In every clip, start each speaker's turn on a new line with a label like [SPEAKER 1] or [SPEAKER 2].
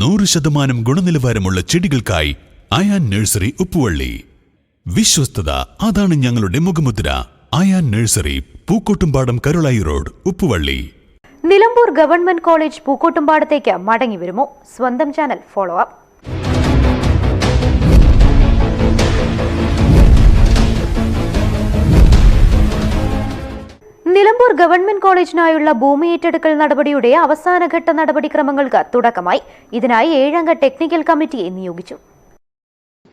[SPEAKER 1] നൂറ് ശതമാനം ഗുണനിലവാരമുള്ള ചെടികൾക്കായി അയാൻ നഴ്സറി ഉപ്പുവള്ളി. വിശ്വസ്തത അതാണ് ഞങ്ങളുടെ മുഖമുദ്ര. Ayaan nursery Pookkottumpadam Karulai road Uppuvalli.
[SPEAKER 2] Nilambur government college പൂക്കോട്ടുംപാടത്തേക്ക് മടങ്ങി വരുമോ സ്വന്തം channel follow up. Nilambur government കോളേജിനായുള്ള ഭൂമി ഏറ്റെടുക്കൽ നടപടിയുടെ അവസാനഘട്ട നടപടിക്രമങ്ങൾക്ക് തുടക്കമായി. ഇതിനായി ഏഴംഗ ടെക്നിക്കൽ കമ്മിറ്റിയെ നിയോഗിച്ചു.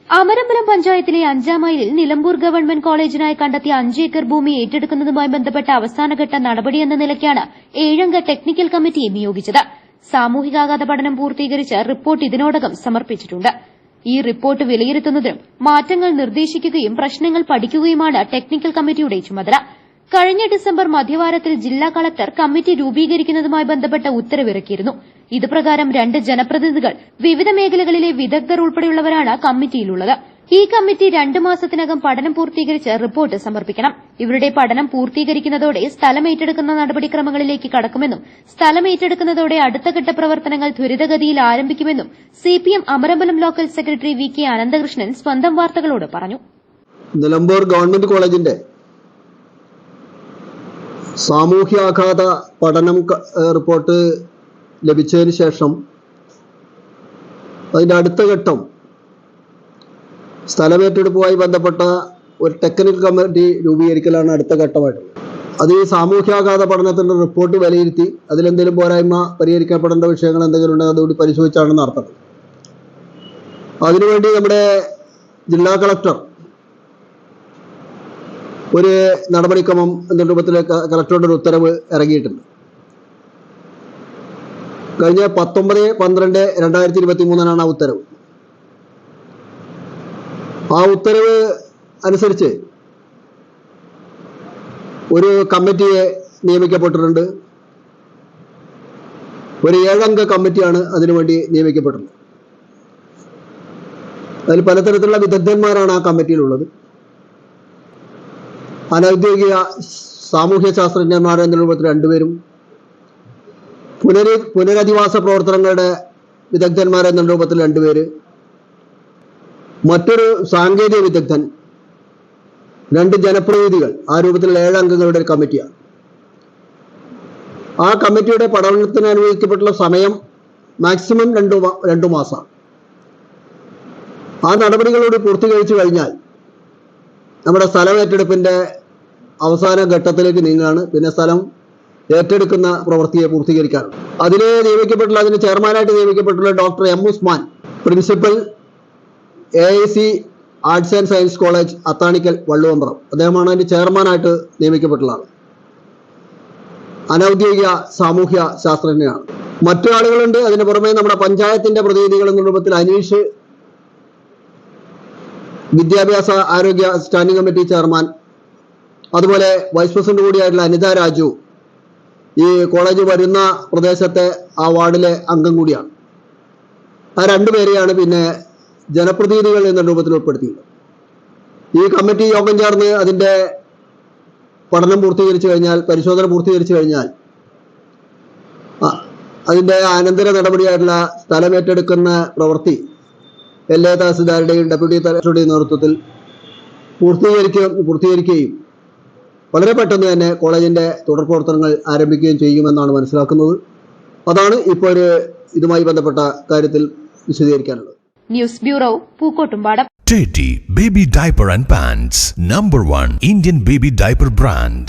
[SPEAKER 2] അമരമ്പലം പഞ്ചായത്തിലെ അഞ്ചാം മൈലിൽ നിലമ്പൂർ ഗവൺമെന്റ് കോളേജിനായി കണ്ടെത്തിയ അഞ്ച് ഏക്കർ ഭൂമി ഏറ്റെടുക്കുന്നതുമായി ബന്ധപ്പെട്ട അവസാനഘട്ട നടപടിയെന്ന നിലയ്ക്കാണ് ഏഴംഗ ടെക്നിക്കൽ കമ്മിറ്റിയെ നിയോഗിച്ചത്. സാമൂഹികാഘാത പഠനം പൂർത്തീകരിച്ച് റിപ്പോർട്ട് ഇതിനോടകം സമർപ്പിച്ചിട്ടുണ്ട്. ഈ റിപ്പോർട്ട് വിലയിരുത്തുന്നതിനും മാറ്റങ്ങൾ നിർദ്ദേശിക്കുകയും പ്രശ്നങ്ങൾ പഠിക്കുകയുമാണ് ടെക്നിക്കൽ കമ്മിറ്റിയുടെ ചുമതല. കഴിഞ്ഞ ഡിസംബർ മധ്യവാരത്തിൽ ജില്ലാ കളക്ടർ കമ്മിറ്റി രൂപീകരിക്കുന്നതുമായി ബന്ധപ്പെട്ട ഉത്തരവിറക്കിയിരുന്നു. ഇതുപ്രകാരം രണ്ട് ജനപ്രതിനിധികൾ വിവിധ മേഖലകളിലെ വിദഗ്ധർ ഉൾപ്പെടെയുള്ളവരാണ് കമ്മിറ്റിയിലുള്ളത്. ഈ കമ്മിറ്റി രണ്ടു മാസത്തിനകം പഠനം പൂർത്തീകരിച്ച് റിപ്പോർട്ട് സമർപ്പിക്കണം. ഇവരുടെ പഠനം പൂർത്തീകരിക്കുന്നതോടെ സ്ഥലം ഏറ്റെടുക്കുന്ന നടപടിക്രമങ്ങളിലേക്ക് കടക്കുമെന്നും സ്ഥലം ഏറ്റെടുക്കുന്നതോടെ അടുത്തഘട്ട പ്രവർത്തനങ്ങൾ ത്വരിതഗതിയിൽ ആരംഭിക്കുമെന്നും CPM Amarambalam local secretary V K Ananthakrishnan സ്വന്തം വാർത്തകളോട് പറഞ്ഞു.
[SPEAKER 3] നിലമ്പൂർ ഗവൺമെന്റ് കോളേജിന്റെ സാമൂഹ്യാഘാത പഠനം റിപ്പോർട്ട് ലഭിച്ചതിന് ശേഷം അതിന്റെ അടുത്ത ഘട്ടം സ്ഥലമേറ്റെടുപ്പുമായി ബന്ധപ്പെട്ട ഒരു ടെക്നിക്കൽ കമ്മിറ്റി രൂപീകരിക്കലാണ് അടുത്ത ഘട്ടമായിട്ടുള്ളത്. അത് ഈ സാമൂഹ്യാഘാത പഠനത്തിന്റെ റിപ്പോർട്ട് വിലയിരുത്തി അതിലെന്തെങ്കിലും പോരായ്മ പരിഹരിക്കപ്പെടേണ്ട വിഷയങ്ങൾ എന്തെങ്കിലും ഉണ്ടെങ്കിൽ അതുകൂടി പരിശോധിച്ചാണ് നടത്തുന്നത്. അതിനുവേണ്ടി നമ്മുടെ ജില്ലാ കളക്ടർ ഒരു നടപടിക്രമം എന്ന രൂപത്തിൽ കളക്ടറുടെ ഒരു ഉത്തരവ് ഇറങ്ങിയിട്ടുണ്ട്. കഴിഞ്ഞ പത്തൊമ്പത് പന്ത്രണ്ട് രണ്ടായിരത്തി ഇരുപത്തി മൂന്നിനാണ് ആ ഉത്തരവ്. ആ ഉത്തരവ് അനുസരിച്ച് ഒരു കമ്മിറ്റിയെ നിയമിക്കപ്പെട്ടിട്ടുണ്ട്. ഒരു ഏഴംഗ കമ്മിറ്റിയാണ് അതിനുവേണ്ടി നിയമിക്കപ്പെട്ടിട്ടുള്ളത്. അതിൽ പലതരത്തിലുള്ള വിദഗ്ധന്മാരാണ് ആ കമ്മിറ്റിയിലുള്ളത്. അനൌദ്യോഗിക സാമൂഹ്യ ശാസ്ത്രജ്ഞന്മാർ എന്ന രൂപത്തിൽ രണ്ടുപേരും പുനര് പുനരധിവാസ പ്രവർത്തനങ്ങളുടെ വിദഗ്ധന്മാർ എന്ന രൂപത്തിൽ രണ്ടുപേര്. മറ്റൊരു സാങ്കേതിക വിദഗ്ധൻ രണ്ട് ജനപ്രതിനിധികൾ ആ രൂപത്തിൽ ഏഴ് അംഗങ്ങളുടെ ഒരു കമ്മിറ്റിയാണ്. ആ കമ്മിറ്റിയുടെ പഠനത്തിന് അനുവദിക്കപ്പെട്ടുള്ള സമയം മാക്സിമം രണ്ടു രണ്ടു മാസമാണ്. ആ നടപടികളോട് പൂർത്തീകരിച്ചു കഴിഞ്ഞാൽ നമ്മുടെ സ്ഥലം ഏറ്റെടുപ്പിന്റെ അവസാന ഘട്ടത്തിലേക്ക് നീങ്ങുകയാണ്. പിന്നെ സ്ഥലം ഏറ്റെടുക്കുന്ന പ്രവൃത്തിയെ പൂർത്തീകരിക്കാൻ. അതിനെ നിയമിക്കപ്പെട്ടുള്ള അതിന് ചെയർമാനായിട്ട് നിയമിക്കപ്പെട്ടുള്ള doctor M Usman principal A I C arts and science college Athanikkal Valluvambram അദ്ദേഹമാണ് അതിന്റെ ചെയർമാനായിട്ട് നിയമിക്കപ്പെട്ടുള്ള അനൌദ്യോഗിക സാമൂഹ്യ ശാസ്ത്രജ്ഞനാണ്. മറ്റു ആളുകളുണ്ട്. അതിന് പുറമെ നമ്മുടെ പഞ്ചായത്തിന്റെ പ്രതിനിധികൾ എന്ന രൂപത്തിൽ അനീഷ് വിദ്യാഭ്യാസ ആരോഗ്യ സ്റ്റാൻഡിംഗ് കമ്മിറ്റി ചെയർമാൻ അതുപോലെ വൈസ് പ്രസിഡന്റ് കൂടിയായിട്ടുള്ള അനിത രാജു ഈ കോളേജ് വരുന്ന പ്രദേശത്തെ ആ വാർഡിലെ അംഗം കൂടിയാണ്. ആ രണ്ടുപേരെയാണ് പിന്നെ ജനപ്രതിനിധികൾ എന്ന രൂപത്തിൽ ഉൾപ്പെടുത്തിയത് ഈ കമ്മിറ്റി യോഗം ചേർന്ന് അതിന്റെ പഠനം പൂർത്തീകരിച്ചു കഴിഞ്ഞാൽ പരിശോധന പൂർത്തീകരിച്ചു കഴിഞ്ഞാൽ അതിന്റെ അനന്തര നടപടിയായിട്ടുള്ള സ്ഥലം ഏറ്റെടുക്കുന്ന പ്രവൃത്തി എല്ലാ തഹസിൽദാരുടെയും ഡെപ്യൂട്ടി തഹസിലുടെയും നേതൃത്വത്തിൽ പൂർത്തീകരിക്കുകയും പൂർത്തീകരിക്കുകയും വളരെ പെട്ടെന്ന് തന്നെ കോളേജിന്റെ തുടർ പ്രവർത്തനങ്ങൾ ആരംഭിക്കുകയും ചെയ്യുമെന്നാണ് മനസ്സിലാക്കുന്നത്. അതാണ് ഇപ്പോൾ ഒരു ഇതുമായി ബന്ധപ്പെട്ട കാര്യത്തിൽ വിശദീകരിക്കാനുള്ളത്.
[SPEAKER 2] News bureau Pookkottumpadam.
[SPEAKER 1] Teddy Baby Diaper and Pants Number 1 Indian Baby Diaper Brand